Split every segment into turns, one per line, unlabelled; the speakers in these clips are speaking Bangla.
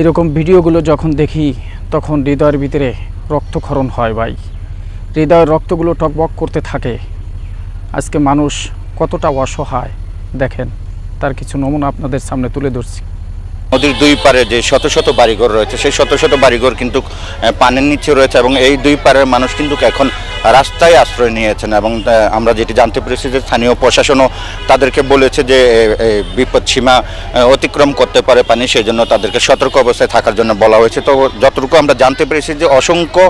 এরকম ভিডিওগুলো যখন দেখি, তখন হৃদয়ের ভিতরে রক্তক্ষরণ হয় ভাই। হৃদয়ের রক্তগুলো টকবক করতে থাকে। আজকে মানুষ কতটা অসহায়, দেখেন, তার কিছু নমুনা আপনাদের সামনে তুলে ধরছি।
নদীর দুই পারে যে শত শত বাড়িঘর রয়েছে, সেই শত শত বাড়িঘর কিন্তু পানির নিচে রয়েছে এবং এই দুই পারের মানুষ কিন্তু এখন রাস্তায় আশ্রয় নিয়েছেন এবং আমরা যেটি জানতে পেরেছি যে স্থানীয় প্রশাসনও তাদেরকে বলেছে যে বিপদ সীমা অতিক্রম করতে পারে পানি, সেই জন্য তাদেরকে সতর্ক অবস্থায় থাকার জন্য বলা হয়েছে। তো যতটুকু আমরা জানতে পেরেছি যে অসংখ্য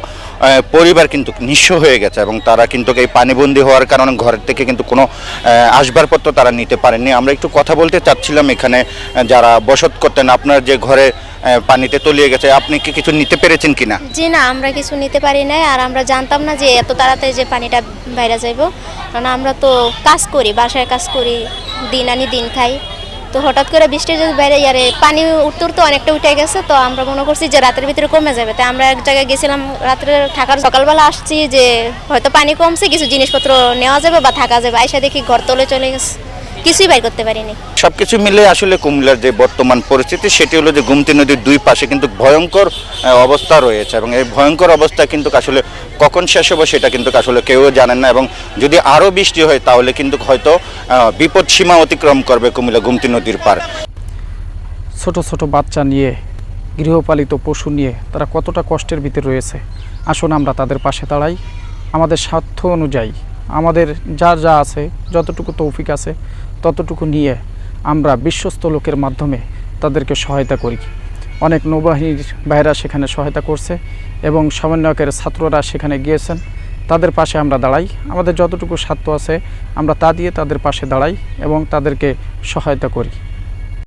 পরিবার কিন্তু নিঃস্ব হয়ে গেছে এবং তারা কিন্তু এই পানিবন্দী হওয়ার কারণে ঘরের থেকে কিন্তু কোনো আসবাবপত্র তারা নিতে পারেননি। আমরা একটু কথা বলতে চাচ্ছিলাম এখানে যারা বসত করতেন, আপনার যে ঘরে পানিতে তলিয়ে গেছে, আপনি কি কিছু নিতে পেরেছেন কিনা?
জি না, আমরা কিছু নিতে পারি নাই আর আমরা জানতাম না যে এত তাড়াতাড়ি যে পানিটা বাইরে যাইব। কারণ আমরা তো কাজ করি, বাসায় কাজ করি, দিন আনি দিন খাই। তো হঠাৎ করে বৃষ্টি যদি বাইরে ইয়ারে পানি উত্তর তো অনেকটা উঠে গেছে, তো আমরা মনে করছি যে রাতের ভিতরে কমে যাবে। তাই আমরা এক জায়গায় গেছিলাম, রাত্রে থাকার সকালবেলা আসছি যে হয়তো পানি কমছে, কিছু জিনিসপত্র নেওয়া যাবে বা থাকা যাবে, আইসা দেখি ঘর তলে চলে গেছে। কিছুই বাইর করতে পারিনি।
সবকিছু মিলে আসলে কুমিল্লার যে বর্তমান পরিস্থিতি সেটি হলো যে গুমতি নদীর দুই পাশে কিন্তু ভয়ঙ্কর অবস্থা রয়েছে এবং এই ভয়ঙ্কর অবস্থা কিন্তু আসলে কখন শেষ হবে সেটা কিন্তু আসলে কেউ জানেন না এবং যদি আরও বৃষ্টি হয় তাহলে কিন্তু হয়তো বিপদ সীমা অতিক্রম করবে কুমিল্লা গুমতি নদীর পার
ছোট ছোট বাচ্চা নিয়ে গৃহপালিত পশু নিয়ে তারা কতটা কষ্টের ভিতরে রয়েছে? আসুন আমরা তাদের পাশে দাঁড়াই। আমাদের স্বার্থ অনুযায়ী আমাদের যা যা আছে, যতটুকু তৌফিক আছে, ততটুকু নিয়ে আমরা বিশ্বস্ত লোকের মাধ্যমে তাদেরকে সহায়তা করি। অনেক নৌবাহিনীর ভাইরা সেখানে সহায়তা করছে এবং সমন্বয়কের ছাত্ররা সেখানে গিয়েছেন। তাদের পাশে আমরা দাঁড়াই। আমাদের যতটুকু স্বার্থ আছে, আমরা তা দিয়ে তাদের পাশে দাঁড়াই এবং তাদেরকে সহায়তা করি।